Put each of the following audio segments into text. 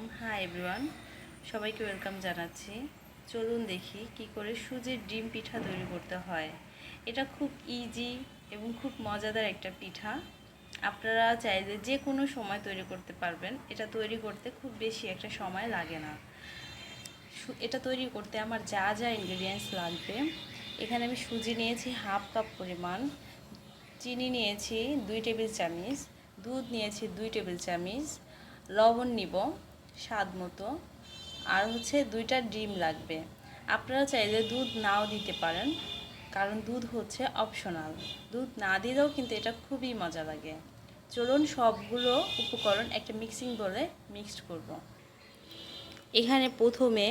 আলাইকুম। Hi everyone সবাইকে welcome জানাচ্ছি। চলুন দেখি কি করে সুজির ডিম পিঠা তৈরি করতে হয়। এটা খুব ইজি এবং খুব মজাদার একটা পিঠা। আপনারা চাইলে যে কোনো সময় তৈরি করতে পারবেন। এটা তৈরি করতে খুব বেশি একটা সময় লাগে না। এটা তৈরি করতে আমার যা যা ইনগ্রেডিয়েন্টস লাগবে। এখানে আমি সুজি নিয়েছি হাফ কাপ পরিমাণ, চিনি নিয়েছি দুই টেবিল চামচ, দুধ নিয়েছি দুই টেবিল চামচ, লবণ নিব। স্বাদ মতো। আর হচ্ছে দুইটা ডিম লাগবে। আপনারা চাইলে দুধ নাও দিতে পারেন, কারণ দুধ হচ্ছে অপশনাল দুধ না দিলেও কিন্তু এটা খুবই মজা লাগে। চলুন সবগুলো উপকরণ একটা মিক্সিং বলে মিক্সড করব। এখানে প্রথমে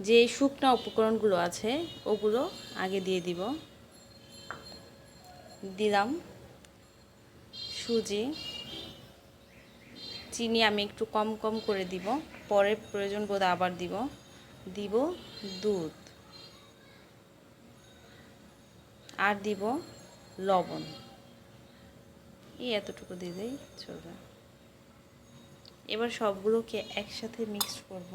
যে শুকনো উপকরণগুলো আছে, ওগুলো আগে দিয়ে দিব। দিলাম। সুজি। চিনি আমি একটু কম কম করে দিব। পরে প্রয়োজন বোধ আবার দিব। দিব দুধ। আর দিব লবণ। এই এতটুকু দিয়ে দিলেই চলবে। এবার সবগুলোকে একসাথে মিক্সড করব।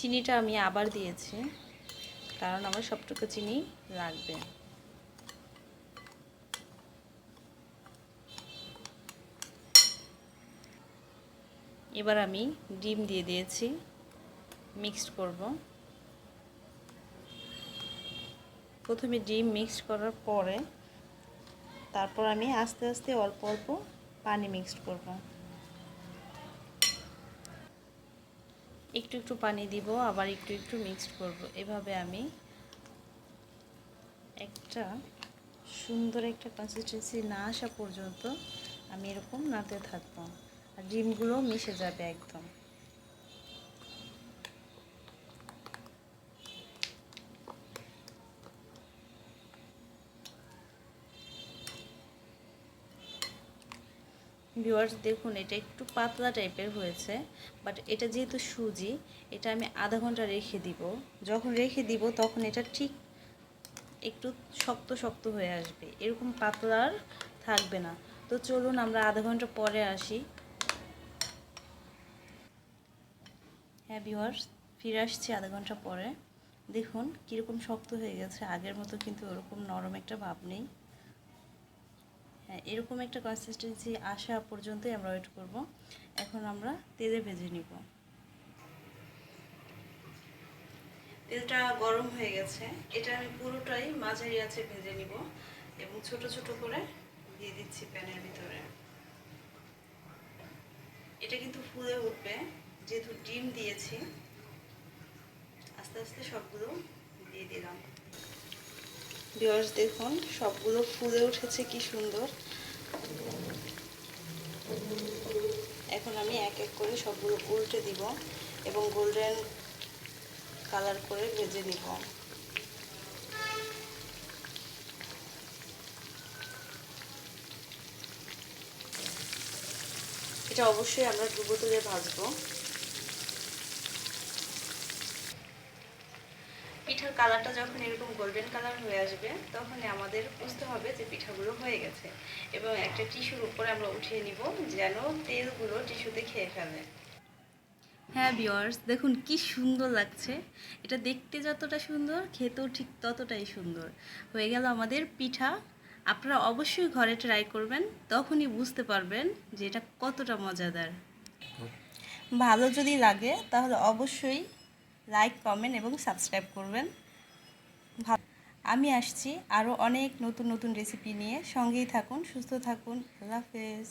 চিনিটা আমি আবার দিয়েছি, কারণ আমার সবটুকু চিনি লাগবে। এবার আমি ডিম দিয়ে দিয়েছি, মিক্সড করব। প্রথমে ডিম মিক্সড করার পরে তারপর আমি আস্তে আস্তে অল্প অল্প পানি মিক্সড করব। একটু একটু পানি দিব, আবার একটু একটু মিক্সড করব। এভাবে আমি একটা সুন্দর একটা কনসিস্টেন্সি না আসা পর্যন্ত আমি এরকম নাতে থাকব। আর ডিমগুলো মিশে যাবে একদম। ভিউয়ার্স দেখুন, এটা একটু পাতলা টাইপের হয়েছে বাট এটা যেহেতু সুজি, এটা আমি আধা ঘণ্টা রেখে দিব। যখন রেখে দিব, তখন এটা ঠিক একটু শক্ত শক্ত হয়ে আসবে। এরকম পাতলা আর থাকবে না। তো চলুন, আমরা আধা ঘণ্টা পরে আসি। হ্যাঁ ভিউয়ার্স ফিরে আসছি আধা ঘণ্টা পরে। দেখুন, কীরকম শক্ত হয়ে গেছে। আগের মতো কিন্তু ওরকম নরম একটা ভাব নেই। এরকম একটা কনসিস্টেন্সি আসা পর্যন্তই আমরা ওয়েট করব। এখন আমরা তেলে ভেজে নিব। তেলটা গরম হয়ে গেছে। এটা আমি পুরোটাই মাঝারি আছে ভেজে নিব এবং ছোট ছোট করে দিয়ে দিচ্ছি প্যানের ভিতরে। এটা কিন্তু ফুলে উঠবে। যেহেতু ডিম দিয়েছি, আস্তে আস্তে সবগুলো দিয়ে দিলাম। ভিউয়ার্স দেখুন, সবগুলো ফুলে উঠেছে, কি সুন্দর। এখন আমি এক এক করে সবগুলো উল্টে দিব এবং গোল্ডেন কালার করে ভেজে নিব। এটা অবশ্যই আমরা ডুবো তুলে ভাজবো। পিঠার কালারটা যখন এরকম গোল্ডেন কালার হয়ে আসবে তখনই আমাদের বুঝতে হবে যে পিঠাগুলো হয়ে গেছে। এবং একটা টিস্যুর উপরে আমরা উঠিয়ে নিব যেন তেলগুলো টিস্যুতে খেয়ে ফেলে। হ্যাঁ বিয়ার্স দেখুন কি সুন্দর লাগছে। এটা দেখতে যতটা সুন্দর খেতেও ঠিক ততটাই সুন্দর। হয়ে গেল আমাদের পিঠা। আপনারা অবশ্যই ঘরে ট্রাই করবেন তখনই বুঝতে পারবেন যে এটা কতটা মজাদার। ভালো যদি লাগে তাহলে অবশ্যই লাইক কমেন্ট এবং সাবস্ক্রাইব করবেন। আমি আসছি আরও অনেক নতুন নতুন রেসিপি নিয়ে। সঙ্গেই থাকুন, সুস্থ থাকুন। আল্লাহ হাফেজ।